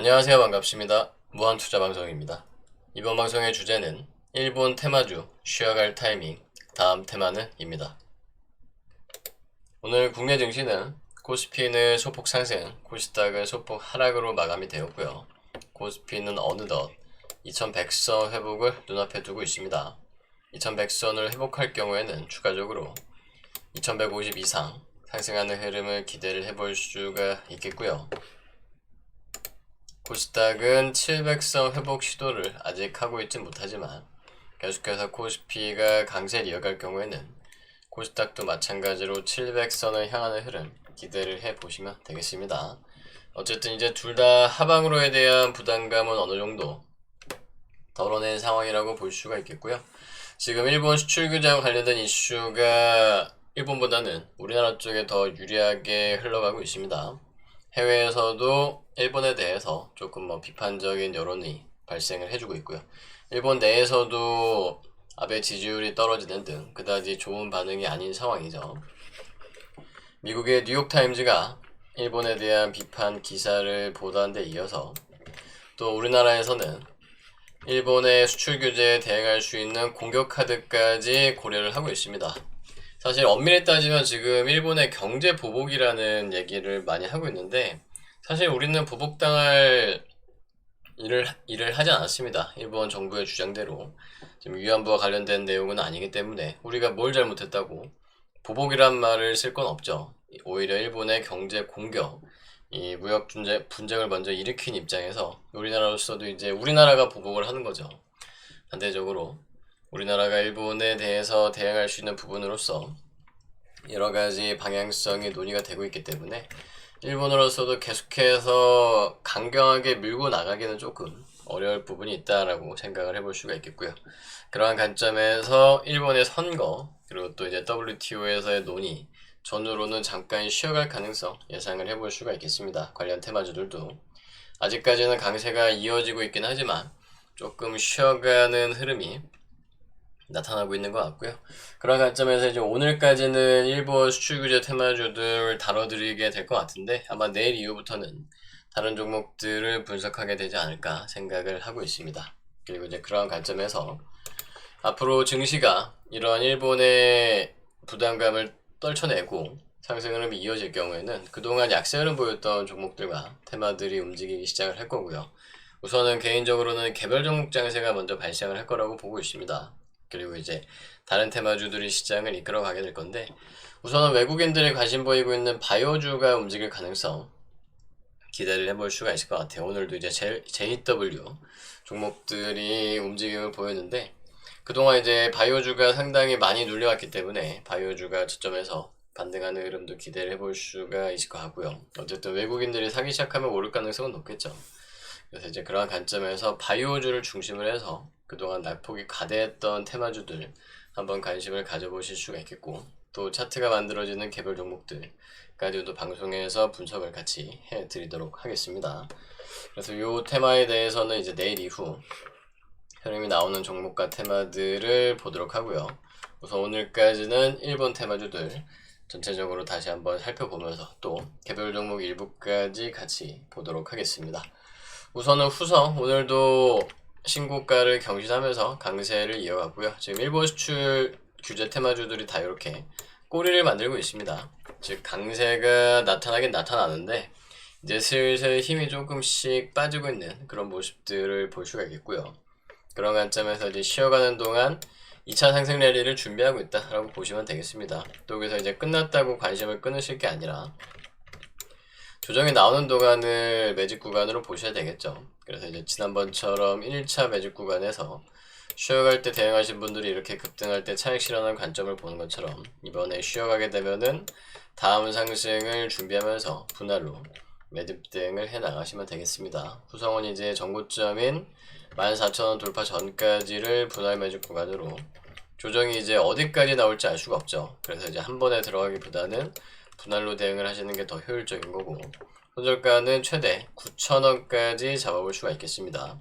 안녕하세요. 반갑습니다. 무한투자방송입니다. 이번 방송의 주제는 일본 테마주 쉬어갈 타이밍 다음 테마는 입니다. 오늘 국내 증시는 코스피는 소폭 상승, 코스닥은 소폭 하락으로 마감이 되었고요. 코스피는 어느덧 2100선 회복을 눈앞에 두고 있습니다. 2100선을 회복할 경우에는 추가적으로 2150 이상 상승하는 흐름을 기대를 해볼 수가 있겠고요. 코스닥은 700선 회복 시도를 아직 하고 있진 못하지만 계속해서 코스피가 강세를 이어갈 경우에는 코스닥도 마찬가지로 700선을 향하는 흐름 기대를 해 보시면 되겠습니다. 어쨌든 이제 둘 다 하방으로에 대한 부담감은 어느 정도 덜어낸 상황이라고 볼 수가 있겠고요. 지금 일본 수출 규제와 관련된 이슈가 일본보다는 우리나라 쪽에 더 유리하게 흘러가고 있습니다. 해외에서도 일본에 대해서 조금 뭐 비판적인 여론이 발생을 해주고 있고요. 일본 내에서도 아베 지지율이 떨어지는 등 그다지 좋은 반응이 아닌 상황이죠. 미국의 뉴욕타임즈가 일본에 대한 비판 기사를 보도한 데 이어서 또 우리나라에서는 일본의 수출 규제에 대응할 수 있는 공격 카드까지 고려를 하고 있습니다. 사실 엄밀히 따지면 지금 일본의 경제 보복이라는 얘기를 많이 하고 있는데 사실 우리는 보복당할 일을 일을 하지 않았습니다. 일본 정부의 주장대로 지금 위안부와 관련된 내용은 아니기 때문에 우리가 뭘 잘못했다고 보복이란 말을 쓸 건 없죠. 오히려 일본의 경제 공격, 이 무역 분쟁, 분쟁을 먼저 일으킨 입장에서 우리나라로서도 이제 우리나라가 보복을 하는 거죠. 반대적으로 우리나라가 일본에 대해서 대응할 수 있는 부분으로서 여러 가지 방향성이 논의가 되고 있기 때문에 일본으로서도 계속해서 강경하게 밀고 나가기는 조금 어려울 부분이 있다라고 생각을 해볼 수가 있겠고요. 그러한 관점에서 일본의 선거 그리고 또 이제 WTO에서의 논의 전후로는 잠깐 쉬어갈 가능성 예상을 해볼 수가 있겠습니다. 관련 테마주들도 아직까지는 강세가 이어지고 있긴 하지만 조금 쉬어가는 흐름이 나타나고 있는 것 같고요. 그런 관점에서 이제 오늘까지는 일본 수출 규제 테마주들 다뤄드리게 될 것 같은데 아마 내일 이후부터는 다른 종목들을 분석하게 되지 않을까 생각을 하고 있습니다. 그리고 이제 그러한 관점에서 앞으로 증시가 이러한 일본의 부담감을 떨쳐내고 상승 흐름이 이어질 경우에는 그동안 약세 흐름 보였던 종목들과 테마들이 움직이기 시작을 할 거고요. 우선은 개인적으로는 개별 종목 장세가 먼저 발생을 할 거라고 보고 있습니다. 그리고 이제 다른 테마주들이 시장을 이끌어 가게 될 건데 우선은 외국인들이 관심 보이고 있는 바이오주가 움직일 가능성 기대를 해볼 수가 있을 것 같아요. 오늘도 이제 JW 종목들이 움직임을 보였는데 그동안 이제 바이오주가 상당히 많이 눌려왔기 때문에 바이오주가 저점에서 반등하는 흐름도 기대를 해볼 수가 있을 것 같고요. 어쨌든 외국인들이 사기 시작하면 오를 가능성은 높겠죠. 그래서 이제 그러한 관점에서 바이오주를 중심으로 해서 그동안 낙폭이 과대했던 테마주들 한번 관심을 가져보실 수가 있겠고 또 차트가 만들어지는 개별 종목들까지도 방송에서 분석을 같이 해드리도록 하겠습니다. 그래서 이 테마에 대해서는 이제 내일 이후 흐름이 나오는 종목과 테마들을 보도록 하고요. 우선 오늘까지는 일본 테마주들 전체적으로 다시 한번 살펴보면서 또 개별 종목 일부까지 같이 보도록 하겠습니다. 우선은 후성 오늘도 신고가를 경신하면서 강세를 이어갔고요. 지금 일본 수출 규제 테마주들이 다 이렇게 꼬리를 만들고 있습니다. 즉 강세가 나타나긴 나타나는데 이제 슬슬 힘이 조금씩 빠지고 있는 그런 모습들을 볼 수가 있겠고요. 그런 관점에서 이제 쉬어가는 동안 2차 상승 랠리를 준비하고 있다라고 보시면 되겠습니다. 또 여기서 이제 끝났다고 관심을 끊으실 게 아니라 조정이 나오는 동안을 매직 구간으로 보셔야 되겠죠. 그래서 이제 지난번처럼 1차 매직 구간에서 쉬어갈 때 대응하신 분들이 이렇게 급등할 때 차익 실현한 관점을 보는 것처럼 이번에 쉬어가게 되면은 다음 상승을 준비하면서 분할로 매듭 대응을 해 나가시면 되겠습니다. 후성은 이제 전고점인 14,000원 돌파 전까지를 분할 매직 구간으로 조정이 이제 어디까지 나올지 알 수가 없죠. 그래서 이제 한 번에 들어가기보다는 분할로 대응을 하시는 게 더 효율적인 거고 손절가는 최대 9,000원까지 잡아볼 수가 있겠습니다.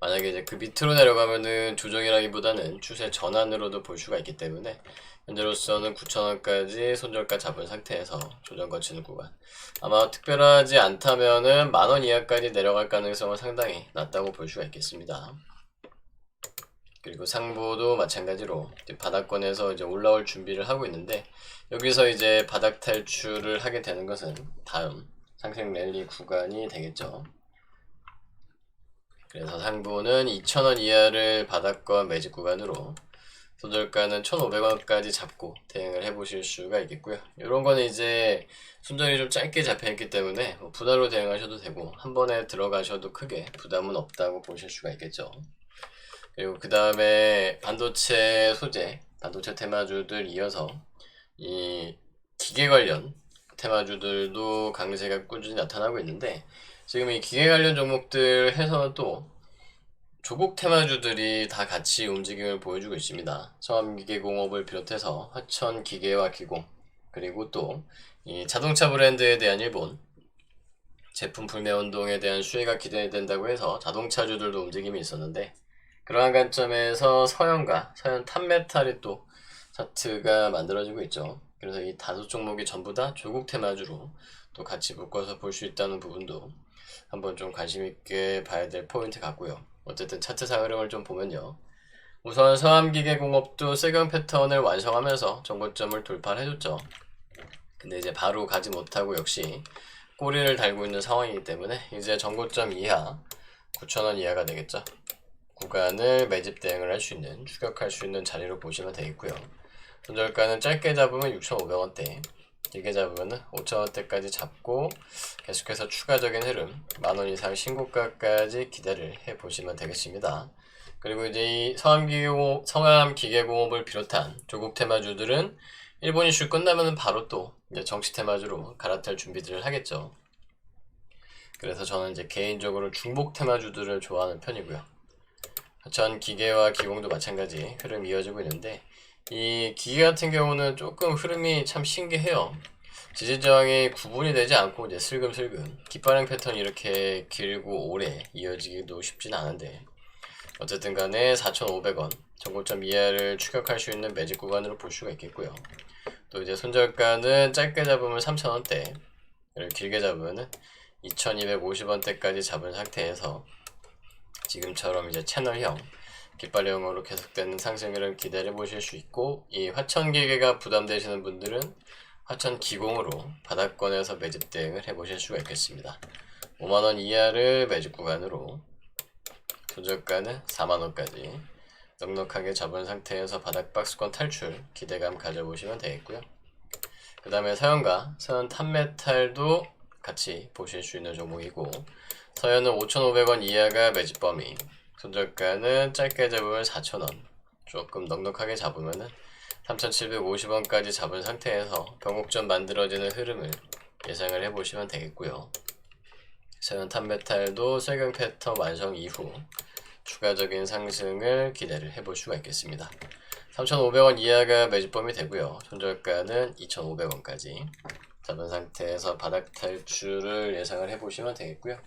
만약에 이제 그 밑으로 내려가면은 조정이라기보다는 추세 전환으로도 볼 수가 있기 때문에 현재로서는 9,000원까지 손절가 잡은 상태에서 조정 거치는 구간. 아마 특별하지 않다면은 만원 이하까지 내려갈 가능성은 상당히 낮다고 볼 수가 있겠습니다. 그리고 상보도 마찬가지로 이제 바닥권에서 이제 올라올 준비를 하고 있는데 여기서 이제 바닥 탈출을 하게 되는 것은 다음 상승 랠리 구간이 되겠죠. 그래서 상보는 2,000원 이하를 바닥권 매집 구간으로 손절가는 1,500원까지 잡고 대응을 해보실 수가 있겠고요. 이런 거는 이제 순전히 좀 짧게 잡혀있기 때문에 뭐 분할로 대응하셔도 되고 한 번에 들어가셔도 크게 부담은 없다고 보실 수가 있겠죠. 그리고 그 다음에 반도체 소재, 반도체 테마주들 이어서 이 기계 관련 테마주들도 강세가 꾸준히 나타나고 있는데 지금 이 기계 관련 종목들 해서는 또 조국 테마주들이 다 같이 움직임을 보여주고 있습니다. 서암기계공업을 비롯해서 화천기계와 기공 그리고 또 이 자동차 브랜드에 대한 일본 제품 불매 운동에 대한 수혜가 기대된다고 해서 자동차주들도 움직임이 있었는데 그러한 관점에서 서현과 서현 탑메탈이 또 차트가 만들어지고 있죠. 그래서 이 다섯 종목이 전부 다 조국 테마주로 또 같이 묶어서 볼 수 있다는 부분도 한번 좀 관심 있게 봐야 될 포인트 같고요. 어쨌든 차트상 흐름을 좀 보면요. 우선 서암기계공업도 세경 패턴을 완성하면서 정고점을 돌파를 해줬죠. 근데 이제 바로 가지 못하고 역시 꼬리를 달고 있는 상황이기 때문에 이제 정고점 이하 9,000원 이하가 되겠죠. 구간을 매집 대응을 할 수 있는 추격할 수 있는 자리로 보시면 되겠고요. 손절가는 짧게 잡으면 6,500원대, 길게 잡으면 5,000원대까지 잡고 계속해서 추가적인 흐름 만원 이상 신고가까지 기대를 해 보시면 되겠습니다. 그리고 이제 이 성암기계공업, 성암기계공업을 비롯한 조국 테마주들은 일본 이슈 끝나면 바로 또 이제 정치 테마주로 갈아탈 준비들을 하겠죠. 그래서 저는 이제 개인적으로 중복 테마주들을 좋아하는 편이고요. 전 기계와 기공도 마찬가지 흐름 이어지고 있는데 이 기계 같은 경우는 조금 흐름이 참 신기해요. 지지 저항이 구분이 되지 않고 이제 슬금슬금 깃발행 패턴이 이렇게 길고 오래 이어지기도 쉽진 않은데 어쨌든 간에 4,500원 정고점 이하를 추격할 수 있는 매직 구간으로 볼 수가 있겠고요. 또 이제 손절가는 짧게 잡으면 3,000원대 그리고 길게 잡으면 2,250원대까지 잡은 상태에서 지금처럼 이제 채널형 깃발형으로 계속되는 상승을 기대해 보실 수 있고 이 화천 기계가 부담되시는 분들은 화천 기공으로 바닥권에서 매집 대응을 해보실 수가 있겠습니다. 5만원 이하를 매집 구간으로 조저가는 4만원까지 넉넉하게 잡은 상태에서 바닥 박스권 탈출 기대감 가져보시면 되겠고요. 그 다음에 서현과 서현 탑메탈도 같이 보실 수 있는 종목이고 서현은 5,500원 이하가 매집 범위 손절가는 짧게 잡으면 4,000원 조금 넉넉하게 잡으면은 3,750원까지 잡은 상태에서 병목점 만들어지는 흐름을 예상을 해보시면 되겠고요. 서현 탑메탈도 쇠경 패턴 완성 이후 추가적인 상승을 기대를 해볼 수가 있겠습니다. 3,500원 이하가 매집범위 되고요. 손절가는 2,500원까지 잡은 상태에서 바닥 탈출을 예상을 해보시면 되겠고요.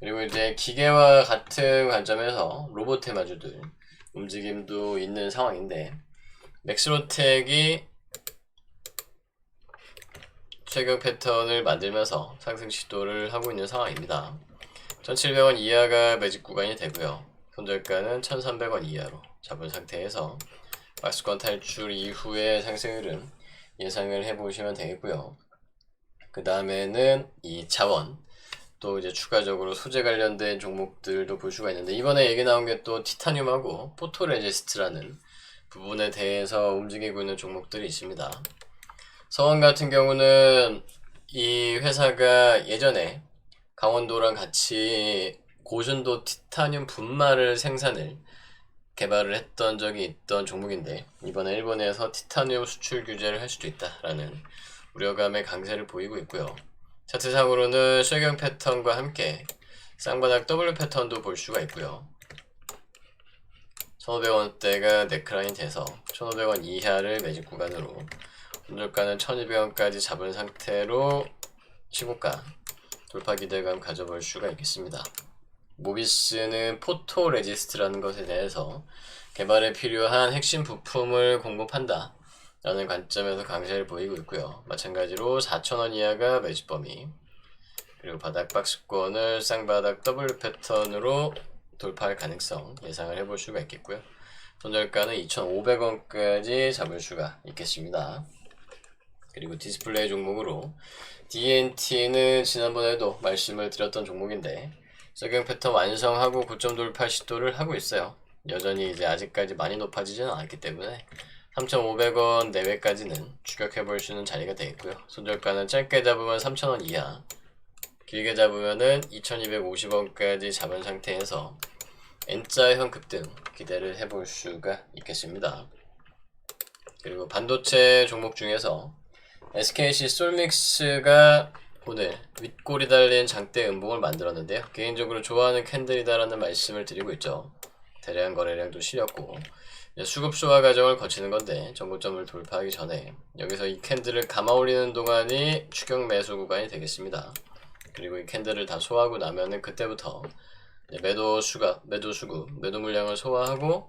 그리고 이제 기계와 같은 관점에서 로봇 테마주들 움직임도 있는 상황인데 맥스로텍이 최근 패턴을 만들면서 상승 시도를 하고 있는 상황입니다. 1,700원 이하가 매집 구간이 되고요. 손절가는 1,300원 이하로 잡은 상태에서 박스권 탈출 이후의 상승 흐름 예상을 해보시면 되겠고요. 그 다음에는 이 자원 또 이제 추가적으로 소재 관련된 종목들도 볼 수가 있는데 이번에 얘기 나온 게 또 티타늄하고 포토레지스트라는 부분에 대해서 움직이고 있는 종목들이 있습니다. 서원 같은 경우는 이 회사가 예전에 강원도랑 같이 고준도 티타늄 분말을 생산을 개발을 했던 적이 있던 종목인데 이번에 일본에서 티타늄 수출 규제를 할 수도 있다라는 우려감의 강세를 보이고 있고요. 차트상으로는 쇠경 패턴과 함께 쌍바닥 W 패턴도 볼 수가 있고요. 1,500원대가 네크라인 돼서 1,500원 이하를 매집 구간으로 손절가는 1,200원까지 잡은 상태로 시고가 돌파 기대감 가져볼 수가 있겠습니다. 모비스는 포토 레지스트라는 것에 대해서 개발에 필요한 핵심 부품을 공급한다. 라는 관점에서 강세를 보이고 있고요. 마찬가지로 4,000원 이하가 매집 범위 그리고 바닥 박스권을 쌍바닥 W 패턴으로 돌파할 가능성 예상을 해볼 수가 있겠고요. 손절가는 2,500원까지 잡을 수가 있겠습니다. 그리고 디스플레이 종목으로 DNT는 지난번에도 말씀을 드렸던 종목인데 석영 패턴 완성하고 고점 돌파 시도를 하고 있어요. 여전히 이제 아직까지 많이 높아지지는 않았기 때문에 3,500원 내외까지는 추격해 볼 수 있는 자리가 되겠고요. 손절가는 짧게 잡으면 3,000원 이하, 길게 잡으면은 2,250원까지 잡은 상태에서 N자형 급등 기대를 해볼 수가 있겠습니다. 그리고 반도체 종목 중에서 SKC 솔믹스가 오늘 윗골이 달린 장대 음봉을 만들었는데요. 개인적으로 좋아하는 캔들이다라는 말씀을 드리고 있죠. 대량 거래량도 실렸고 수급 소화 과정을 거치는 건데 전고점을 돌파하기 전에 여기서 이 캔들을 감아 올리는 동안이 추격 매수 구간이 되겠습니다. 그리고 이 캔들을 다 소화하고 나면은 그때부터 매도 수가 매도 수급 매도 물량을 소화하고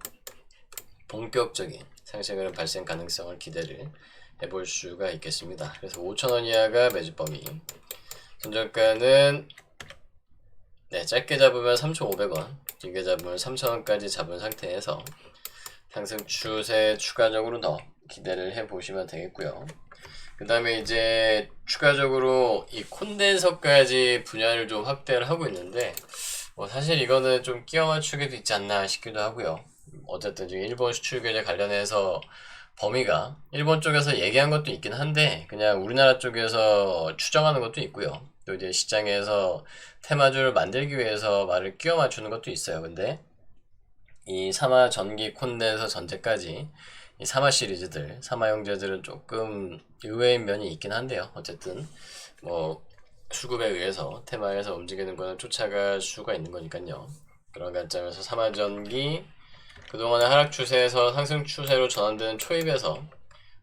본격적인 상승을 발생 가능성을 기대를 해볼 수가 있겠습니다. 그래서 5,000원 이하가 매집 범위 손절가는 네, 짧게 잡으면 3,500원, 길게 잡으면 3,000원까지 잡은 상태에서 상승 추세 추가적으로 더 기대를 해 보시면 되겠고요. 그 다음에 이제 추가적으로 이 콘덴서까지 분야를 좀 확대를 하고 있는데 뭐 사실 이거는 좀 끼워 맞추기도 있지 않나 싶기도 하고요. 어쨌든 지금 일본 수출 규제 관련해서 범위가 일본 쪽에서 얘기한 것도 있긴 한데 그냥 우리나라 쪽에서 추정하는 것도 있고요. 또 이제 시장에서 테마주를 만들기 위해서 말을 끼워 맞추는 것도 있어요. 근데 이 사마 전기 콘덴서 전제까지 이 사마 시리즈들, 사마 형제들은 조금 의외인 면이 있긴 한데요. 어쨌든 뭐 수급에 의해서 테마에서 움직이는 거는 쫓아갈 수가 있는 거니까요. 그런 관점에서 사마 전기 그동안의 하락 추세에서 상승 추세로 전환되는 초입에서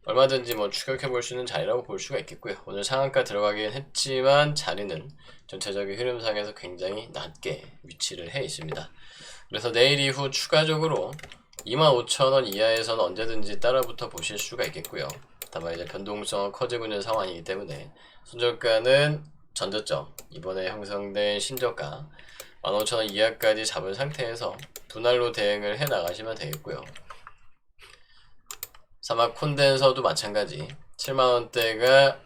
얼마든지 뭐 추격해 볼 수 있는 자리라고 볼 수가 있겠고요. 오늘 상한가 들어가긴 했지만 자리는 전체적인 흐름상에서 굉장히 낮게 위치를 해 있습니다. 그래서 내일 이후 추가적으로 25,000원 이하에서는 언제든지 따라붙어 보실 수가 있겠고요. 다만 이제 변동성은 커지고 있는 상황이기 때문에 손절가는 전저점 이번에 형성된 신저가 15,000원 이하까지 잡은 상태에서 분할로 대응을 해 나가시면 되겠고요. 사막 콘덴서도 마찬가지 7만원대가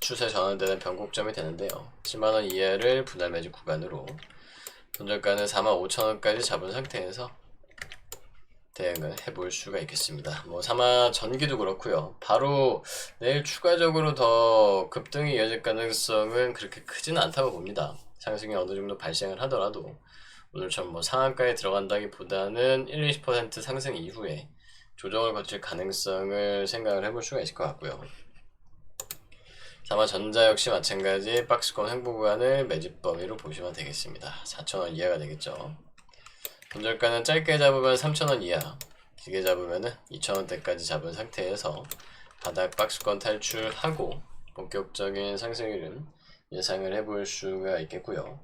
추세 전환되는 변곡점이 되는데요. 7만원 이하를 분할 매직 구간으로 손절가는 45,000원까지 잡은 상태에서 대응을 해볼 수가 있겠습니다. 뭐 사마 전기도 그렇고요. 바로 내일 추가적으로 더 급등이 이어질 가능성은 그렇게 크지는 않다고 봅니다. 상승이 어느 정도 발생을 하더라도 오늘처럼 뭐 상한가에 들어간다기보다는 1, 20% 상승 이후에 조정을 거칠 가능성을 생각을 해볼 수가 있을 것 같고요. 사마전자 역시 마찬가지 박스권 횡보 구간을 매집 범위로 보시면 되겠습니다. 4,000원 이하가 되겠죠. 손절가는 짧게 잡으면 3,000원 이하, 길게 잡으면 2,000원대까지 잡은 상태에서 바닥 박스권 탈출하고 본격적인 상승 흐름 예상을 해볼 수가 있겠고요.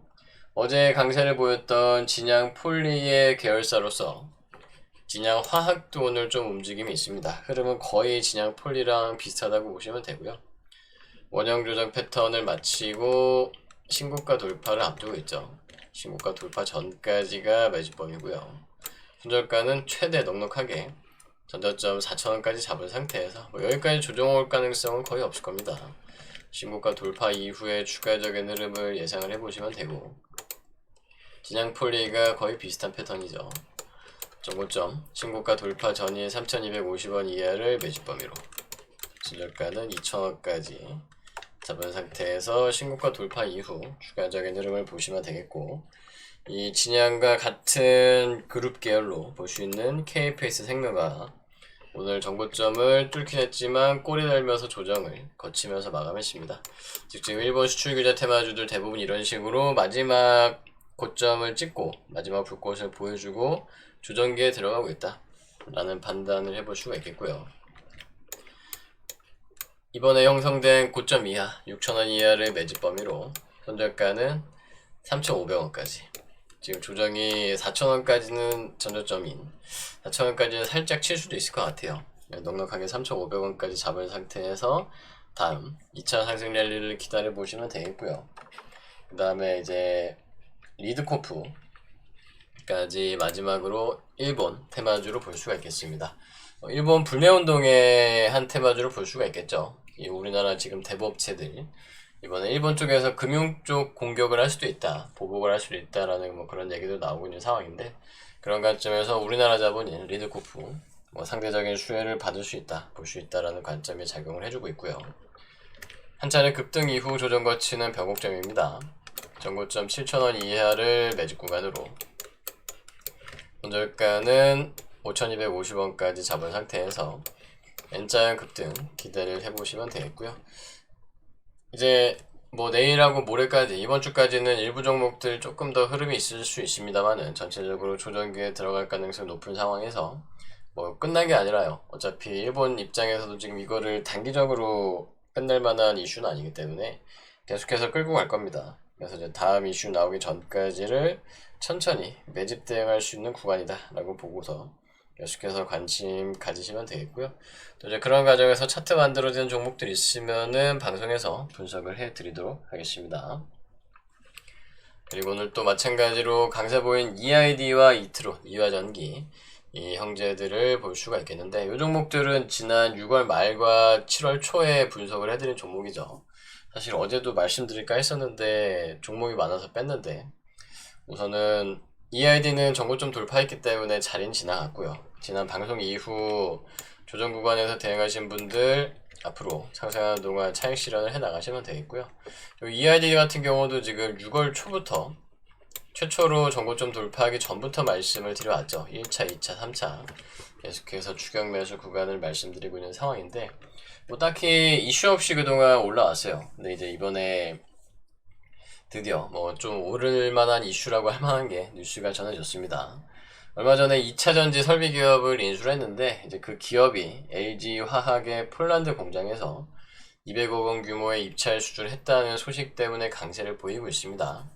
어제 강세를 보였던 진양 폴리의 계열사로서 진양 화학도 오늘 좀 움직임이 있습니다. 흐름은 거의 진양 폴리랑 비슷하다고 보시면 되고요. 원형 조정 패턴을 마치고 신고가 돌파를 앞두고 있죠. 신고가 돌파 전까지가 매집범이고요. 손절가는 최대 넉넉하게 전저점 4,000원까지 잡은 상태에서 뭐 여기까지 조정 올 가능성은 거의 없을 겁니다. 신고가 돌파 이후에 추가적인 흐름을 예상을 해보시면 되고 진양 폴리가 거의 비슷한 패턴이죠. 정고점 신고가 돌파 전이 3,250원 이하를 매집 범위로 진절가는 2,000원까지 잡은 상태에서 신고가 돌파 이후 추가적인 흐름을 보시면 되겠고 이 진양과 같은 그룹 계열로 볼 수 있는 KPS 생명가 오늘 정고점을 뚫긴 했지만 꼬리 달면서 조정을 거치면서 마감했습니다. 즉 지금 일본 수출 규제 테마주들 대부분 이런 식으로 마지막 고점을 찍고 마지막 불꽃을 보여주고 조정기에 들어가고 있다 라는 판단을 해볼 수가 있겠고요. 이번에 형성된 고점 이하 6,000원 이하를 매집 범위로 손절가는 3,500원까지 지금 조정이 4,000원까지는 전저점인 4,000원까지는 살짝 칠 수도 있을 것 같아요 넉넉하게 3,500원까지 잡은 상태에서 다음 2차 상승 랠리를 기다려 보시면 되겠고요. 그 다음에 이제 리드코프까지 마지막으로 일본 테마주로 볼 수가 있겠습니다. 어, 일본 불매운동의 한 테마주로 볼 수가 있겠죠. 이 우리나라 지금 대부업체들 이번에 일본 쪽에서 금융 쪽 공격을 할 수도 있다, 보복을 할 수도 있다라는 뭐 그런 얘기도 나오고 있는 상황인데 그런 관점에서 우리나라 자본인 리드코프 뭐 상대적인 수혜를 받을 수 있다, 볼 수 있다라는 관점에 작용을 해주고 있고요. 한 차례 급등 이후 조정 거치는 변곡점입니다. 전고점 7,000원 이하를 매집 구간으로 손절가는 5,250원까지 잡은 상태에서 N자형 급등 기대를 해보시면 되겠고요. 이제 뭐 내일하고 모레까지 이번 주까지는 일부 종목들 조금 더 흐름이 있을 수 있습니다만은 전체적으로 조정기에 들어갈 가능성이 높은 상황에서 뭐 끝난 게 아니라요. 어차피 일본 입장에서도 지금 이거를 단기적으로 끝낼 만한 이슈는 아니기 때문에 계속해서 끌고 갈 겁니다. 그래서 이제 다음 이슈 나오기 전까지를 천천히 매집 대응할 수 있는 구간이다라고 보고서 계속해서 관심 가지시면 되겠고요. 또 이제 그런 과정에서 차트 만들어지는 종목들 있으면은 방송에서 분석을 해드리도록 하겠습니다. 그리고 오늘 또 마찬가지로 강세 보인 EID와 이트로 이화전기 이 형제들을 볼 수가 있겠는데 이 종목들은 지난 6월 말과 7월 초에 분석을 해드린 종목이죠. 사실 어제도 말씀드릴까 했었는데 종목이 많아서 뺐는데 우선은 EID는 전고점 돌파했기 때문에 자리는 지나갔고요. 지난 방송 이후 조정 구간에서 대응하신 분들 앞으로 상승하는 동안 차익 실현을 해 나가시면 되겠고요. 이 EID 같은 경우도 지금 6월 초부터 최초로 전고점 돌파하기 전부터 말씀을 드려왔죠. 1차, 2차, 3차 계속해서 추격 매수 구간을 말씀드리고 있는 상황인데 뭐 딱히 이슈 없이 그동안 올라왔어요. 근데 이제 이번에 드디어 뭐 좀 오를 만한 이슈라고 할 만한 게 뉴스가 전해졌습니다. 얼마 전에 2차 전지 설비 기업을 인수를 했는데 이제 그 기업이 LG 화학의 폴란드 공장에서 200억 원 규모의 입찰 수주를 했다는 소식 때문에 강세를 보이고 있습니다.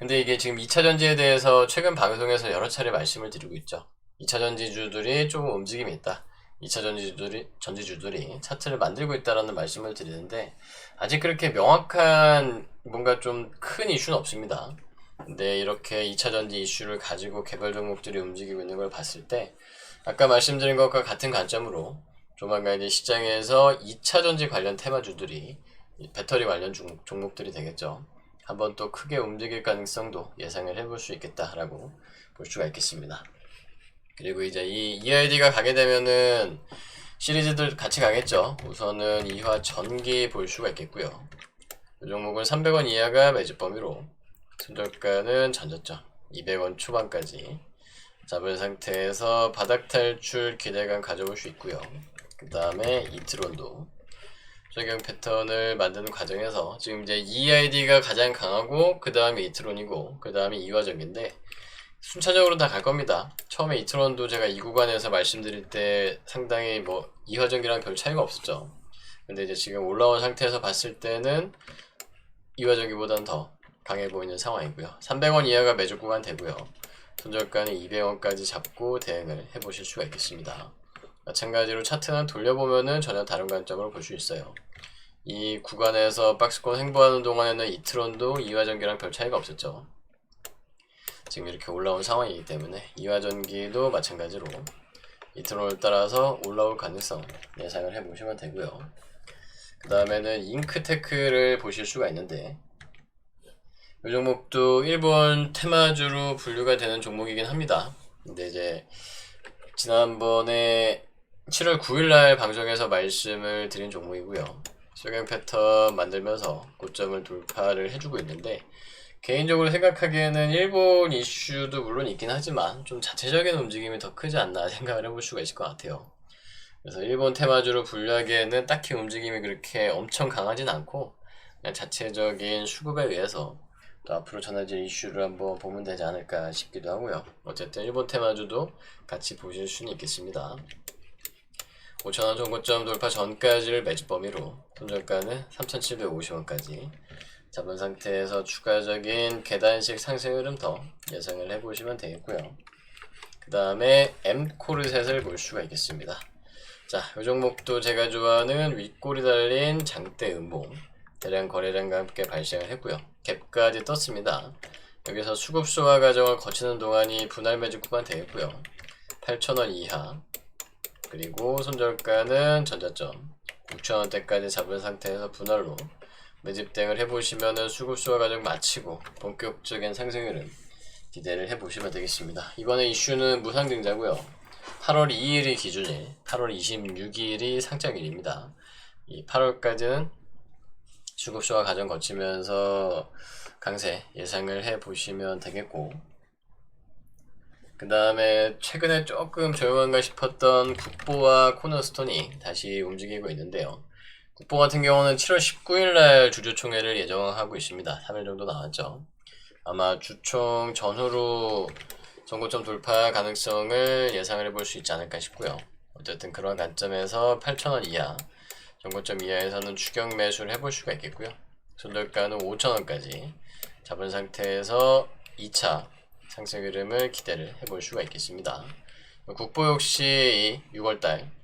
근데 이게 지금 2차 전지에 대해서 최근 방송에서 여러 차례 말씀을 드리고 있죠. 2차 전지주들이 조금 움직임이 있다. 2차 전지주들이, 전지주들이 차트를 만들고 있다라는 말씀을 드리는데, 아직 그렇게 명확한 뭔가 좀 큰 이슈는 없습니다. 근데 이렇게 2차 전지 이슈를 가지고 개별 종목들이 움직이고 있는 걸 봤을 때, 아까 말씀드린 것과 같은 관점으로 조만간 이제 시장에서 2차 전지 관련 테마주들이 이 배터리 관련 종, 종목들이 되겠죠. 한번 또 크게 움직일 가능성도 예상을 해볼 수 있겠다라고 볼 수가 있겠습니다. 그리고 이제 이 EID가 가게 되면은 시리즈들 같이 가겠죠. 우선은 이화 전기 볼 수가 있겠고요. 이 종목은 300원 이하가 매집 범위로 손절가는 전저점 200원 초반까지 잡은 상태에서 바닥 탈출 기대감 가져볼 수 있고요. 그 다음에 이트론도 적용 패턴을 만드는 과정에서 지금 이제 EID가 가장 강하고 그 다음에 이트론이고 그 다음에 이화적인데 순차적으로 다 갈 겁니다. 처음에 이트론도 제가 이 구간에서 말씀드릴 때 상당히 뭐 이화전기랑 별 차이가 없었죠. 근데 이제 지금 올라온 상태에서 봤을 때는 이화전기보다는 더 강해 보이는 상황이고요. 300원 이하가 매주 구간 되고요. 손절가는 200원까지 잡고 대응을 해보실 수가 있겠습니다. 마찬가지로 차트는 돌려보면은 전혀 다른 관점으로 볼 수 있어요. 이 구간에서 박스권 행보하는 동안에는 이트론도 이화전기랑 별 차이가 없었죠. 지금 이렇게 올라온 상황이기 때문에 이화전기도 마찬가지로 이트론을 따라서 올라올 가능성 예상을 해보시면 되고요. 그 다음에는 잉크테크를 보실 수가 있는데 이 종목도 일본 테마주로 분류가 되는 종목이긴 합니다. 근데 이제 지난번에 7월 9일날 방송에서 말씀을 드린 종목이고요. 소경 패턴 만들면서 고점을 돌파를 해주고 있는데 개인적으로 생각하기에는 일본 이슈도 물론 있긴 하지만 좀 자체적인 움직임이 더 크지 않나 생각을 해볼 수가 있을 것 같아요. 그래서 일본 테마주로 분류하기에는 딱히 움직임이 그렇게 엄청 강하진 않고 그냥 자체적인 수급에 의해서 또 앞으로 전해질 이슈를 한번 보면 되지 않을까 싶기도 하고요. 어쨌든 일본 테마주도 같이 보실 수는 있겠습니다. 5천원 정고점 돌파 전까지를 매집 범위로 손절가는 3,750원까지 잡은 상태에서 추가적인 계단식 상승 흐름 더 예상을 해보시면 되겠고요. 그 다음에 M코르셋을 볼 수가 있겠습니다. 자, 이 종목도 제가 좋아하는 윗골이 달린 장대 음봉 대량 거래량과 함께 발생을 했고요. 갭까지 떴습니다. 여기서 수급 소화 과정을 거치는 동안이 분할 매직 구간 되겠고요. 8,000원 이하 그리고 손절가는 전자점 6,000원대까지 잡은 상태에서 분할로 매집대응을 해보시면은 수급 소화 과정 마치고 본격적인 상승 흐름 기대를 해보시면 되겠습니다. 이번에 이슈는 무상증자고요. 8월 2일이 기준일, 8월 26일이 상장일입니다. 이 8월까지는 수급 소화 과정 거치면서 강세 예상을 해 보시면 되겠고, 그 다음에 최근에 조금 조용한가 싶었던 국보와 코너스톤이 다시 움직이고 있는데요. 국보 같은 경우는 7월 19일 날 주주총회를 예정하고 있습니다. 3일 정도 남았죠. 아마 주총 전후로 정고점 돌파 가능성을 예상을 해볼 수 있지 않을까 싶고요. 어쨌든 그런 관점에서 8,000원 이하, 정고점 이하에서는 추격 매수를 해볼 수가 있겠고요. 손절가는 5,000원까지 잡은 상태에서 2차 상승 흐름을 기대를 해볼 수가 있겠습니다. 국보 역시 6월달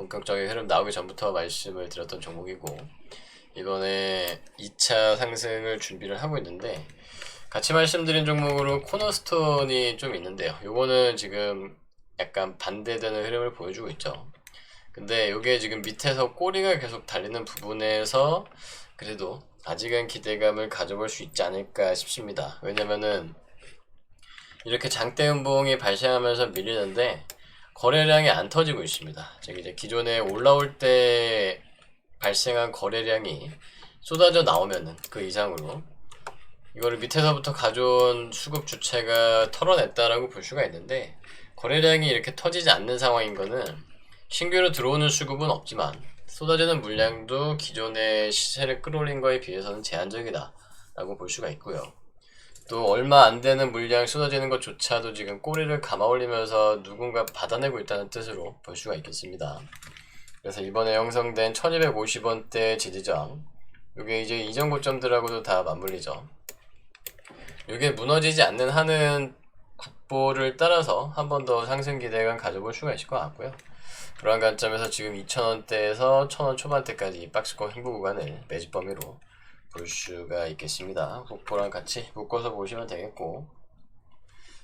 본격적인 흐름 나오기 전부터 말씀을 드렸던 종목이고 이번에 2차 상승을 준비를 하고 있는데 같이 말씀드린 종목으로 코너스톤이 좀 있는데요. 요거는 지금 약간 반대되는 흐름을 보여주고 있죠. 근데 요게 지금 밑에서 꼬리가 계속 달리는 부분에서 그래도 아직은 기대감을 가져볼 수 있지 않을까 싶습니다. 왜냐면은 이렇게 장대 음봉이 발생하면서 밀리는데 거래량이 안 터지고 있습니다. 이제 기존에 올라올 때 발생한 거래량이 쏟아져 나오면은 그 이상으로 이거를 밑에서부터 가져온 수급 주체가 털어냈다라고 볼 수가 있는데 거래량이 이렇게 터지지 않는 상황인 거는 신규로 들어오는 수급은 없지만 쏟아지는 물량도 기존의 시세를 끌어올린 거에 비해서는 제한적이다 라고 볼 수가 있고요 또 얼마 안 되는 물량 쏟아지는 것조차도 지금 꼬리를 감아 올리면서 누군가 받아내고 있다는 뜻으로 볼 수가 있겠습니다. 그래서 이번에 형성된 1250원대 지지저항 이게 이제 이전 고점들하고도 다 맞물리죠. 이게 무너지지 않는 한은 국보를 따라서 한 번 더 상승 기대감 가져볼 수가 있을 것 같고요. 그러한 관점에서 지금 2,000원대에서 1,000원 초반대까지 이 박스권 행보 구간을 매집 범위로 볼 수가 있겠습니다. 국보랑 같이 묶어서 보시면 되겠고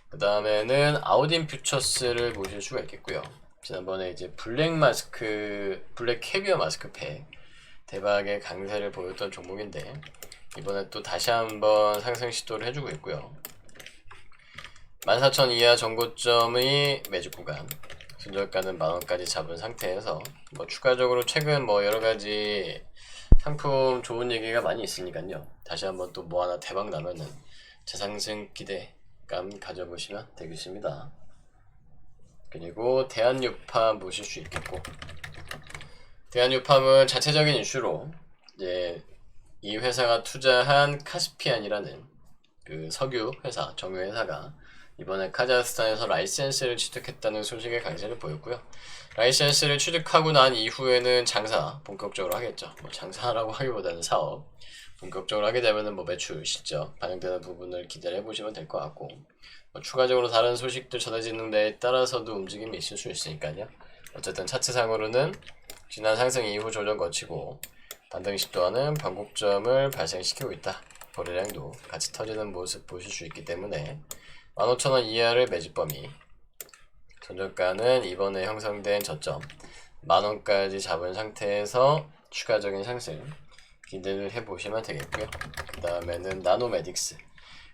그 다음에는 아우딘 퓨처스를 보실 수가 있겠고요. 지난번에 이제 블랙 마스크, 블랙 캐비어 마스크팩 대박의 강세를 보였던 종목인데 이번에 또 다시 한번 상승 시도를 해주고 있고요. 14,000 이하 정고점의 매집 구간 손절가는 만원까지 잡은 상태에서 뭐 추가적으로 최근 뭐 여러가지 상품 좋은 얘기가 많이 있으니까요 다시 한번 또 뭐 하나 대박 나면은 재상승 기대감 가져보시면 되겠습니다 그리고 대한유팜 보실 수 있겠고 대한유팜은 자체적인 이슈로 이제 이 회사가 투자한 카스피안이라는 그 석유 회사, 정유 회사가 이번에 카자흐스탄에서 라이센스를 취득했다는 소식의 강세를 보였고요. 라이센스를 취득하고 난 이후에는 장사 본격적으로 하겠죠. 뭐 장사라고 하기보다는 사업 본격적으로 하게 되면은 뭐 매출 실적 반영되는 부분을 기대를 해보시면 될 것 같고 뭐 추가적으로 다른 소식들 전해지는 데에 따라서도 움직임이 있을 수 있으니까요. 어쨌든 차트상으로는 지난 상승 이후 조정 거치고 반등 시도하는 변곡점을 발생시키고 있다. 거래량도 같이 터지는 모습 보실 수 있기 때문에 15,000원 이하를 매집 범위 손절가는 이번에 형성된 저점 만원까지 잡은 상태에서 추가적인 상승 기대를 해보시면 되겠고요. 그 다음에는 나노메딕스.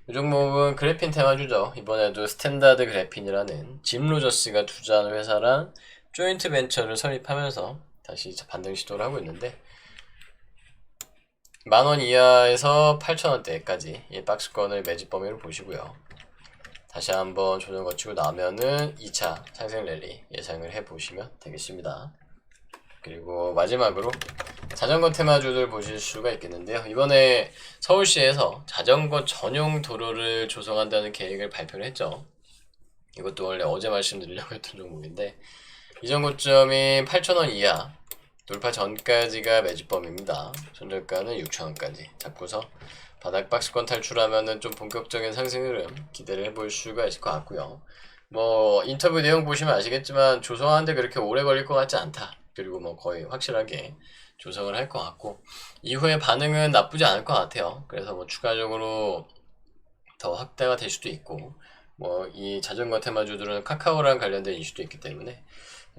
이 종목은 그래핀 테마주죠. 이번에도 스탠다드 그래핀이라는 짐 로저스가 투자하는 회사랑 조인트 벤처를 설립하면서 다시 반등 시도를 하고 있는데 만원 이하에서 8천원대까지 이 박스권을 매집 범위로 보시고요. 다시 한번 조정 거치고 나면은 2차 상승 랠리 예상을 해보시면 되겠습니다. 그리고 마지막으로 자전거 테마주들 보실 수가 있겠는데요. 이번에 서울시에서 자전거 전용 도로를 조성한다는 계획을 발표를 했죠. 이것도 원래 어제 말씀드리려고 했던 종목인데 이전 고점이 8,000원 이하 돌파 전까지가 매집범입니다. 손절가는 6,000원까지 잡고서 바닥 박스권 탈출하면은 좀 본격적인 상승 흐름 기대를 해볼 수가 있을 것 같고요. 뭐 인터뷰 내용 보시면 아시겠지만 조성하는데 그렇게 오래 걸릴 것 같지 않다. 그리고 뭐 거의 확실하게 조성을 할 것 같고 이후에 반응은 나쁘지 않을 것 같아요. 그래서 뭐 추가적으로 더 확대가 될 수도 있고 뭐 이 자전거 테마주들은 카카오랑 관련된 이슈도 있기 때문에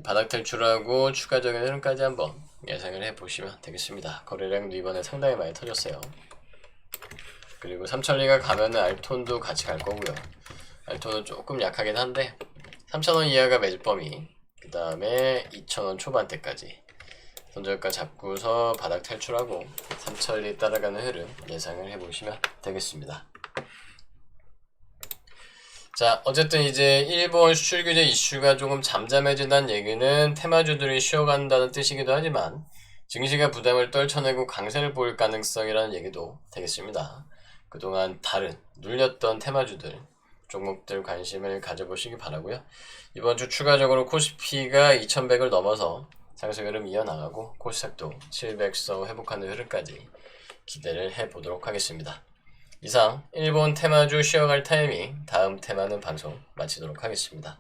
바닥 탈출하고 추가적인 흐름까지 한번 예상을 해 보시면 되겠습니다. 거래량도 이번에 상당히 많이 터졌어요. 그리고 삼천리가 가면은 알톤도 같이 갈 거고요. 알톤은 조금 약하긴 한데 3,000원 이하가 매집 범위 그 다음에 2,000원 초반대까지 손절가 잡고서 바닥 탈출하고 삼천리 따라가는 흐름 예상을 해보시면 되겠습니다. 자, 어쨌든 이제 일본 수출 규제 이슈가 조금 잠잠해진다는 얘기는 테마주들이 쉬어간다는 뜻이기도 하지만 증시가 부담을 떨쳐내고 강세를 보일 가능성이라는 얘기도 되겠습니다. 그동안 다른 눌렸던 테마주들 종목들 관심을 가져보시기 바라고요. 이번 주 추가적으로 코스피가 2100을 넘어서 상승 흐름 이어나가고 코스닥도 700서 회복하는 흐름까지 기대를 해보도록 하겠습니다. 이상 일본 테마주 쉬어갈 타이밍 다음 테마는 방송 마치도록 하겠습니다.